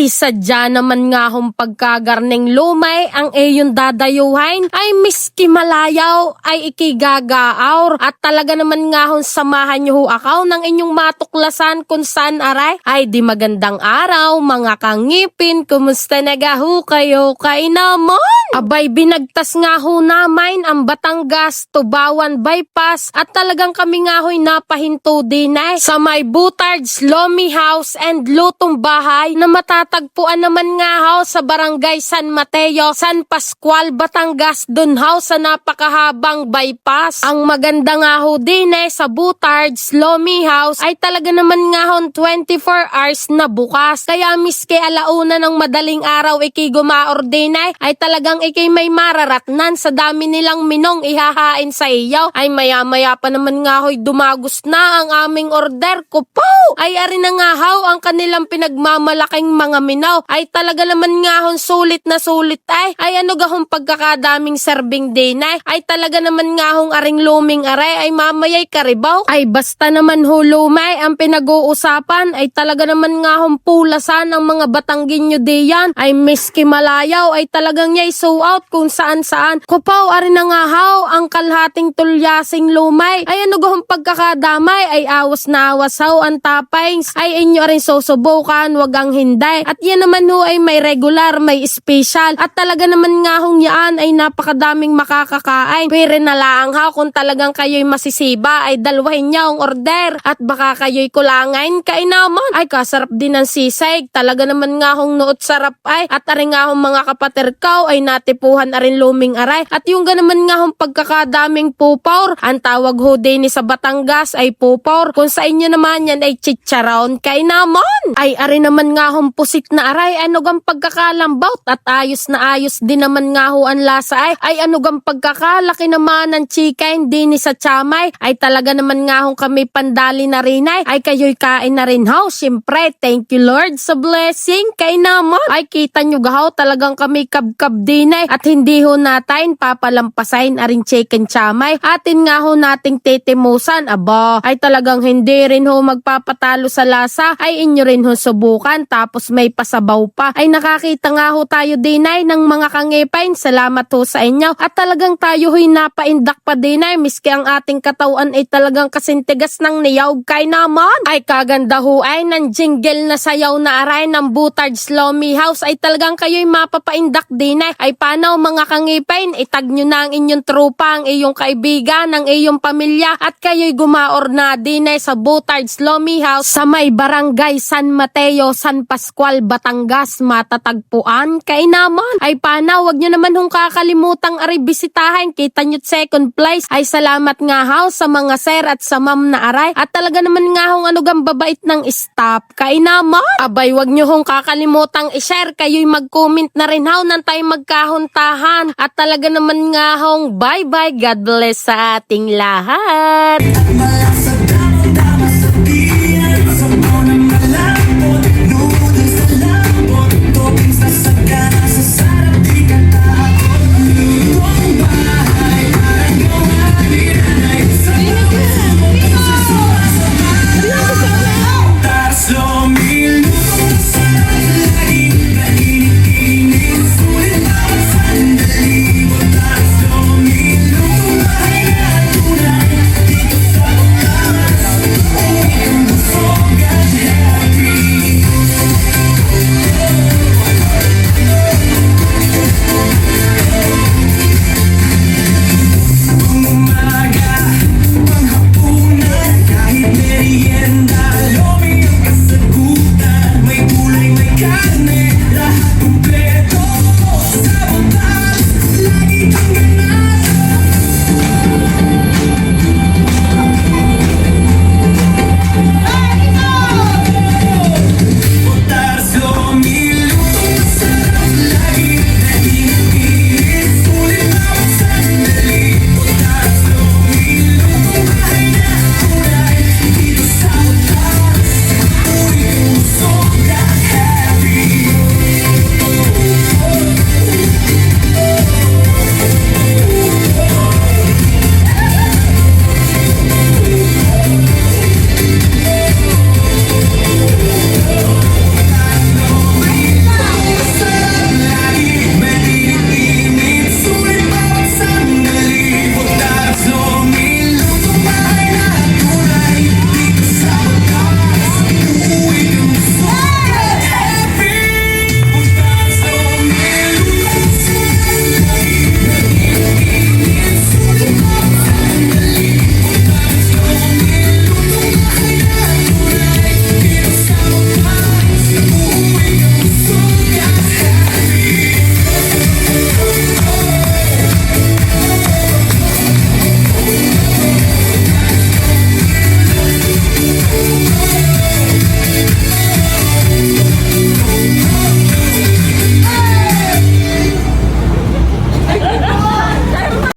Ay sadya naman nga hong pagkagarning lumay ang iyong dadayuhain ay miski malayaw ay ikigagaaur at talaga naman nga hong samahan nyo ho akaw ng inyong matuklasan kung saan aray. Ay di magandang araw mga kangipin. Kumusta nagahu kayo kay naman abay binagtas nga ho namin ang Batangas Tubawan Bypass at talagang kami nga ho'y napahinto din ay sa may Butards Lomi House and Lutong Bahay na matatagpuan naman nga ho sa Barangay San Mateo, San Pascual, Batangas dun ho sa napakahabang bypass. Ang maganda nga ho din eh sa Butards Lomi House ay talaga naman nga ho 24 hours na bukas. Kaya miski alauna ng madaling araw iki gumaordinay ay talagang iki may mararatnan sa dami nilang minong ihahain sa iyo. Ay maya maya pa naman nga ho'y dumagos na ang aming order ko po. Ay ari na nga ho ang kanilang pinagmamalaking mga minaw. Ay talaga naman nga hon sulit na sulit ay. Ay ano gahong pagkakadaming serving day na ay talaga naman nga hong aring luming aray ay mamayay karibaw. Ay basta naman ho lumay ang pinag-uusapan ay talaga naman nga hong pulasan ang mga batanggin nyo diyan. Ay miski malayaw ay talagang yay so out kung saan saan. Kupaw ari na nga ho ang kalhating tulyasing lumay. Ay ano pagkakadamay ay awas na awas ho ang tapings. Ay inyo rin susubukan wag ang hinday. At yan naman ho ay may regular, may special. At talaga naman nga hong yaan ay napakadaming makakakain. Pwede na lang ha kung talagang kayo'y masisiba ay dalwahin niya ang order. At baka kayo'y kulangain kay naman. Ay kasarap din ng sisig. Talaga naman nga hong noot sarap ay. At aring nga hong mga kapater ko ay natipuhan arin luming aray. At yung ganaman nga hong pagkakadaming pupaw. Ang tawag ho din ni sa Batangas ay pupaw. Kung sa inyo naman yan ay chicharon kay naman. Ay ari naman nga hong pusit na aray. Ano gang pagkakalambot at ayos na ayos din naman nga ho ang lasa ay. Ay ano gang pagkakalaki naman ng chicken din ni sa chamay. Ay talaga naman nga hong kami pandali na rin ay. Ay kayo'y kain na rin ho. Siyempre, thank you Lord sa blessing kay naman. Ay kita nyo gahaw talagang kami kabkab din ay. At hindi ho natin papalampasain aring chicken chamay. Atin nga ho nating titimusan. Aba, ay talagang hindi rin ho magpapatalo sa lasa. Ay inyo rin ho subukan. Tapos may pasabaw pa. Ay nakakita nga ho tayo din ay ng mga kangipain. Salamat ho sa inyo. At talagang tayo ho'y napaindak pa din ay. Miski ang ating katawan ay talagang kasintigas ng niyawg kay naman. Ay kaganda ho ay ng jingle na sayaw na aray ng Butard Slomy House ay talagang kayo'y mapapaindak din ay. Paano mga kangipain, itag nyo na ang inyong trupa, ang iyong kaibigan, ang iyong pamilya at kayo'y gumaor na din ay sa Butard Slomy House sa may barangay San Mateo, San Pascual, Batangas, matatagpuan. Kay naman, ay paano, wag nyo naman hong kakalimutang ari bisitahin. Kita nyo't second place. Ay salamat nga house sa mga sir at sa ma'am na aray. At talaga naman nga hong ano gang babait ng staff. Kay naman, abay wag nyo hong kakalimutang i-share. Kayo'y mag-comment na rin how nang tayo magkahuntahan. At talaga naman nga hong bye-bye. God bless sa ating lahat.